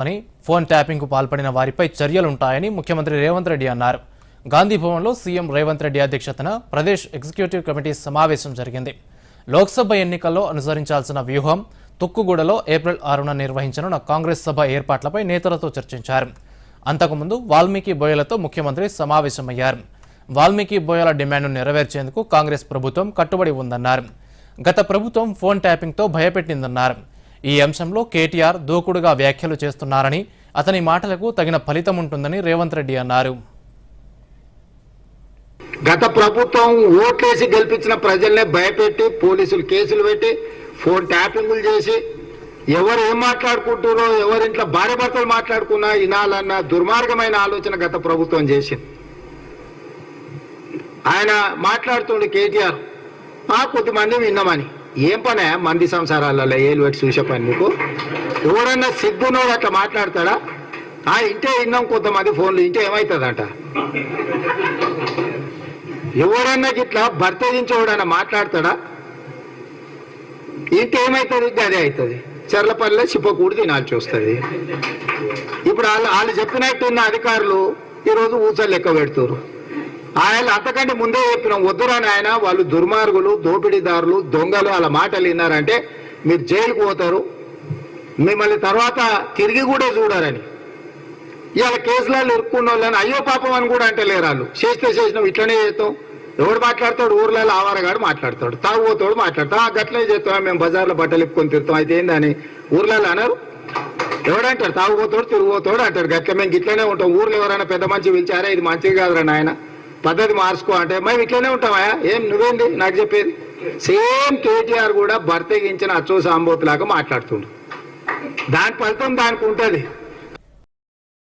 అని ఫోన్ ట్యాపింగ్కు పాల్పడిన వారిపై చర్యలుంటాయని ముఖ్యమంత్రి రేవంత్ రెడ్డి అన్నారు. గాంధీ భవన్లో సీఎం రేవంత్ రెడ్డి అధ్యక్షతన ప్రదేశ్ ఎగ్జిక్యూటివ్ కమిటీ సమావేశం జరిగింది. లోక్సభ ఎన్నికల్లో అనుసరించాల్సిన వ్యూహం తుక్కుగూడలో ఏప్రిల్ ఆరున నిర్వహించనున్న కాంగ్రెస్ సభ ఏర్పాట్లపై నేతలతో చర్చించారు. అంతకుముందు వాల్మీకి బోయలతో ముఖ్యమంత్రి సమావేశమయ్యారు. వాల్మీకి బోయల డిమాండ్ను నెరవేర్చేందుకు కాంగ్రెస్ ప్రభుత్వం కట్టుబడి ఉందన్నారు. గత ప్రభుత్వం ఫోన్ ట్యాపింగ్తో భయపెట్టిందన్నారు. ఈ అంశంలో కేటీఆర్ దూకుడుగా వ్యాఖ్యలు చేస్తున్నారని అతని మాటలకు తగిన ఫలితం ఉంటుందని రేవంత్ రెడ్డి అన్నారు. గత ప్రభుత్వం ఓట్లేసి గెలిపించిన ప్రజల్నే భయపెట్టి పోలీసులు కేసులు పెట్టి ఫోన్ ట్యాపింగ్లు చేసి ఎవరు ఏం మాట్లాడుకుంటారో ఎవరింట్లో భార్య భర్తలు మాట్లాడుకున్నా వినాలన్న దుర్మార్గమైన ఆలోచన గత ప్రభుత్వం చేసింది. ఆయన మాట్లాడుతుండే కేటీఆర్ ఆ కొద్దిమంది విన్నామని ఏం పనే మంది సంసారాలలో ఏలు పెట్టి చూసే పని నీకు? ఎవరన్నా సిగ్గునోడు అట్లా మాట్లాడతాడా? ఆ ఇంటే విన్నాం కొంతమంది ఫోన్లు ఇంటే ఏమవుతుందంట ఎవరన్నా గిట్లా భర్త నుంచి ఎవడన్నా మాట్లాడతాడా? ఇంకేమవుతుంది అదే అవుతుంది చెర్లపల్లె చిప్పకూడి తినాల్సి వస్తుంది. ఇప్పుడు వాళ్ళు వాళ్ళు చెప్పినట్టున్న అధికారులు ఈరోజు ఊసలు లెక్క పెడుతున్నారు ఆయన అంతకంటే ముందే చెప్పినాం వద్దురా ఆయన వాళ్ళు దుర్మార్గులు దోపిడీదారులు దొంగలు వాళ్ళ మాటలు విన్నారంటే మీరు జైలుకు పోతారు. మిమ్మల్ని తర్వాత తిరిగి కూడా చూడరని. ఇవాళ కేసులలో ఇరుక్కున్న వాళ్ళని అయ్యో పాపం అని కూడా అంటలేరు వాళ్ళు. చేస్తే చేసినాం ఇట్లనే చేస్తాం. ఎవడు మాట్లాడతాడు? ఊర్లలో ఆవారగాడు మాట్లాడతాడు. తాగుపోతాడు మాట్లాడతాం ఆ గట్లనే చేస్తాం మేము బజార్లో బట్టలు ఇప్పుకొని తిరుతాం అయితే ఏందని? ఊర్లలో అన్నారు ఎవడంటాడు తాగుపోతాడు తిరిగిపోతాడు అంటాడు. గట్ల మేము గిట్లనే ఉంటాం. ఊర్లో ఎవరైనా పెద్ద మంచి పిలిచారా? ఇది మంచిది కాదురా నాయన. పద్ధతి మార్చుకో అంటే మేము ఇట్లనే ఉంటామా ఏం నువ్వేంది? నాకు చెప్పేది? సేమ్ కేటీఆర్ కూడా భర్తగించిన అచ్చో సాంబోతు మాట్లాడుతుండు. దాని ఫలితం దానికి ఉంటుంది.